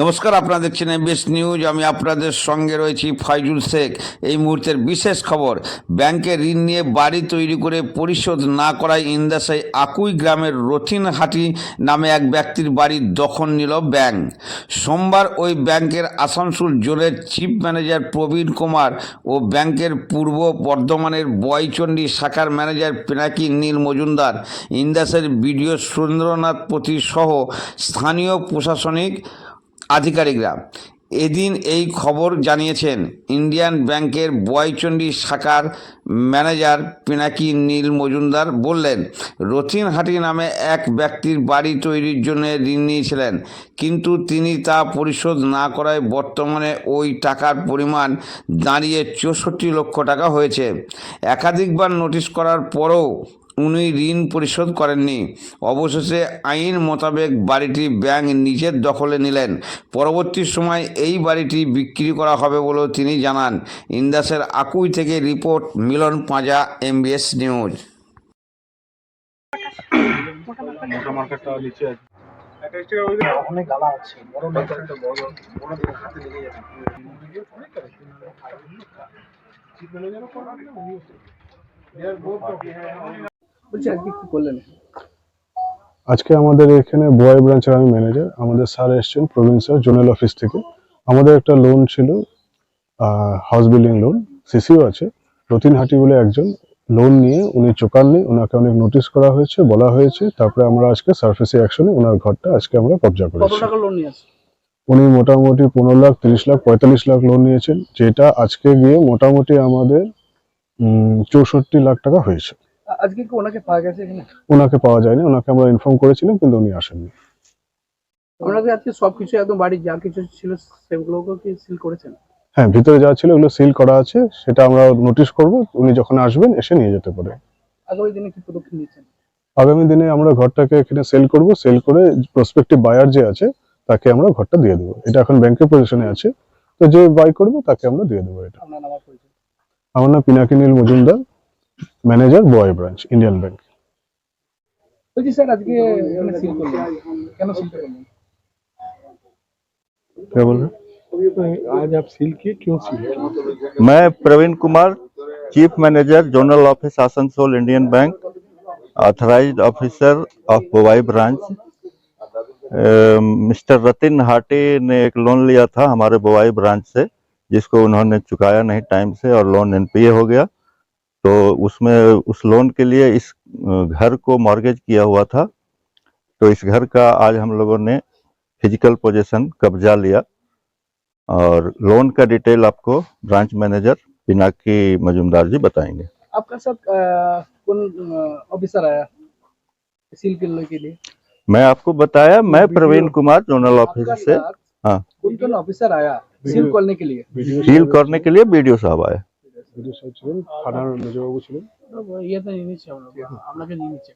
নমস্কার, আপনারা দেখছেন এমবিএস নিউজ আমি আপনাদের সঙ্গে রয়েছি ফয়জুল শেখ। এই মুহূর্তের বিশেষ খবর, ব্যাংকে ঋণ নিয়ে বাড়ি তৈরি করে পরিশোধ না করায় ইন্দাসাই আকুই গ্রামের রথিনহাটি নামে এক ব্যক্তির বাড়ির দখল নিল ব্যাংক। সোমবার ওই ব্যাংকের আসানসোল জোনের চিফ ম্যানেজার প্রবীণ কুমার ও ব্যাংকের পূর্ব বর্ধমানের বয়চণ্ডী শাখার ম্যানেজার পিনাকি নীল মজুমদার, ইন্দাসের বিডিও সুরেন্দ্রনাথ পতি সহ স্থানীয় প্রশাসনিক আধিকারিকরা। এদিন এই খবর জানিয়েছেন ইন্ডিয়ান ব্যাংকের বয়চণ্ডী শাখার ম্যানেজার পিনাকি নীল মজুমদার বললেন, রথিনহাটি নামে এক ব্যক্তির বাড়ি তৈরির জন্য ঋণ নিয়েছিলেন, কিন্তু তিনি তা পরিশোধ না করায় বর্তমানে ওই টাকার পরিমাণ দাঁড়িয়ে চৌষট্টি লক্ষ টাকা হয়েছে। একাধিকবার নোটিশ করার পরও উনি ঋণ পরিশোধ করেননি। অবশেষে আইন মোতাবেক বাড়িটি ব্যাংক নিজের দখলে নিলেন। পরবর্তী সময় এই বাড়িটি বিক্রি করা হবে বলেও তিনি জানান। ইন্দাসের আকুই থেকে report Milan Panja MBS news. মোটা মার্কেটটা নিচে আছে। অনেক গালা আছে। বড় মার্কেট বড় বড় দিকে হাতে লেগে যাবে। বলছি আজকে কি করলেন? আজকে আমাদের এখানে বয় ব্রাঞ্চের আমি ম্যানেজার আমাদের স্যার এসছেন প্রবীণ স্যার জোনাল অফিস থেকে। আমাদের একটা লোন ছিল হাউস বিল্ডিং লোন সিসিও আছে। রতিনহাটি বলে একজন লোন নিয়ে উনি চোকাননি ওনাকে অনেক নোটিশ করা হয়েছে বলা হয়েছে। তারপরে আমরা আজকে সার্ফেসি অ্যাকশনে ওনার ঘরটা আজকে আমরা কবজা করেছি। উনি মোটামুটি পনেরো লাখ তিরিশ লাখ পঁয়তাল্লিশ লাখ লোন নিয়েছেন যেটা আজকে গিয়ে মোটামুটি আমাদের চৌষট্টি লাখ টাকা হয়েছে। আজকে কি ওনাকে পাওয়া গেছে এখানে? ওনাকে পাওয়া যায়নি ওনাকে আমরা ইনফর্ম করেছিলাম কিন্তু উনি আসেননি। ওনাকে আজকে সবকিছু একদম বাড়ির যা কিছু ছিল সেগুলোকে কি সিল করেছেন? হ্যাঁ ভিতরে যা ছিল ওগুলো সিল করা আছে সেটা আমরা নোটিশ করব উনি যখন আসবেন এসে নিয়ে যেতে পারে। আগামী দিনে কি পদক্ষেপ নিচ্ছেন? আগামী দিনে আমরা ঘরটাকে এখানে সেল করব সেল করে প্রসপেক্টিভ বায়ার যে আছে তাকে আমরা ঘরটা দিয়ে দেবো। এটা এখন ব্যাংকের পজিশনে আছে। তো যে বাই করবে তাকে আমরা দিয়ে দেবো এটা। আমার নাম Pinaki Neel Majumdar. manager Bowai branch Indian bank বলছি স্যার আজকে এখানে সিল করলেন কেন সিল করলেন क्या बोल रहे आज आप सील किए क्यों सील किए मैं Praveen Kumar chief manager zonal office Asansol Indian bank authorised officer of Bowai branch mister Ratin Hati ने एक लोन लिया था हमारे बोवाई ब्रांच से जिसको उन्होंने चुकाया नहीं टाइम से और लोन एनपीए हो गया तो उसमें उस लोन के लिए इस घर को मॉर्गेज किया हुआ था। तो इस घर का आज हम लोगों ने फ़िज़िकल पोजीशन कब्जा लिया और लोन का डिटेल आपको ब्रांच मैनेजर पिनाकी मजुमदार जी बताएँगे। आपका साथ कौन ऑफिसर आया सील करने के लिए? मैं आपको बताया मैं प्रवीण कुमार जोनल ऑफ़िस से। हाँ। कौन कौन ऑफिसर आया सील करने के लिए। सील करने के लिए बीडीओ साहब आए সাহেব ছিলেন থানার মেজবাবু ছিলেন। ইয়েতে নিয়ে নিচ্ছে আমরা। আপনাকে নিয়ে নিচ্ছে।